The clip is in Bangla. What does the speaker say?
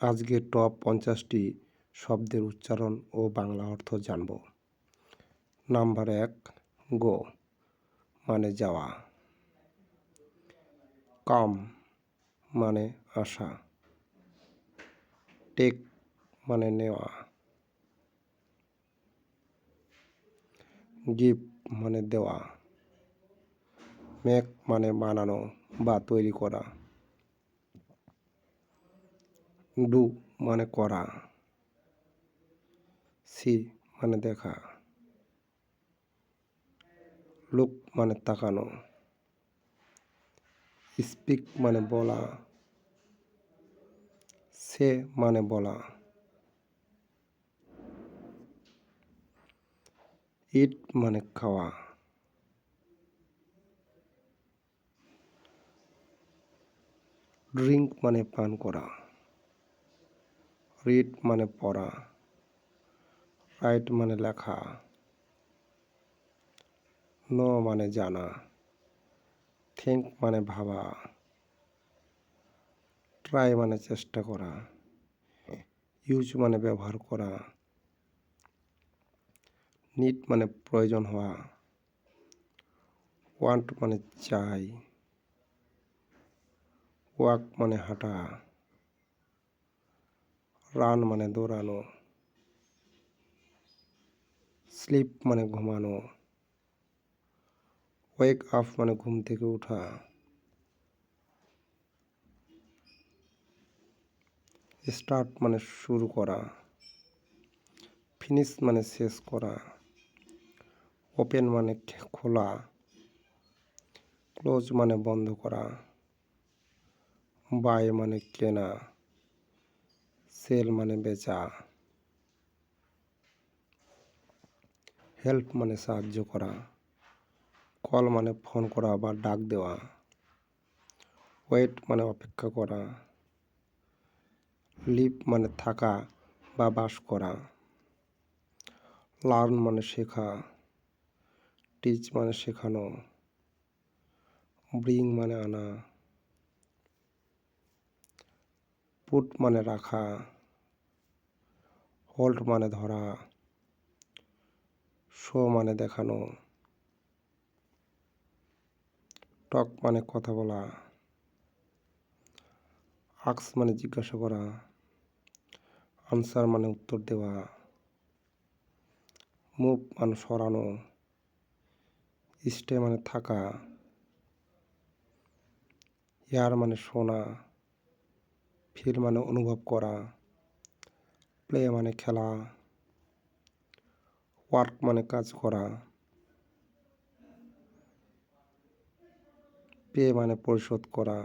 আজকে টপ পঞ্চাশটি শব্দের উচ্চারণ ও বাংলা অর্থ জানব। নাম্বার এক, গো মানে যাওয়া। কাম মানে আসা। টেক মানে নেওয়া। গিফট মানে দেওয়া। মেক মানে বানানো বা তৈরি করা। ডু মানে করা, সি মানে দেখা, লুক মানে তাকানো, স্পিক মানে বলা, সে মানে বলা, ইট মানে খাওয়া ড্রিঙ্ক মানে পান করা। রিড মানে পড়া রাইট মানে লেখা নো মানে জানা থিঙ্ক মানে ভাবা ট্রাই মানে চেষ্টা করা ইউজ মানে ব্যবহার করা নিট মানে প্রয়োজন হওয়া ওয়ান্ট মানে চাই ওয়াক মানে হাঁটা রান মানে দৌড়ানো, স্লিপ মানে ঘুমানো ওয়েক আপ মানে ঘুম থেকে ওঠা স্টার্ট মানে শুরু করা ফিনিশ মানে শেষ করা ওপেন মানে খোলা ক্লোজ মানে বন্ধ করা বাই মানে কেনা। সেল মানে বেচা। হেল্প মানে সাহায্য করা। কল মানে ফোন করা বা ডাক দেওয়া। ওয়েট মানে অপেক্ষা করা। লিভ মানে থাকা বা বাস করা। লার্ন মানে শেখা। টিচ মানে শেখানো। ব্রিং মানে আনা। পুট মানে রাখা হোল্ড মানে ধরা শো মানে দেখানো টক মানে কথা বলা আক্স মানে জিজ্ঞাসা করা আনসার মানে উত্তর দেওয়া মুভ মানে সরানো স্টে মানে থাকা ইয়ার মানে শোনা ফিল মানে অনুভব করা, প্লে মানে খেলা, ওয়ার্ক মানে কাজ করা, পে মানে পরিশোধ করা।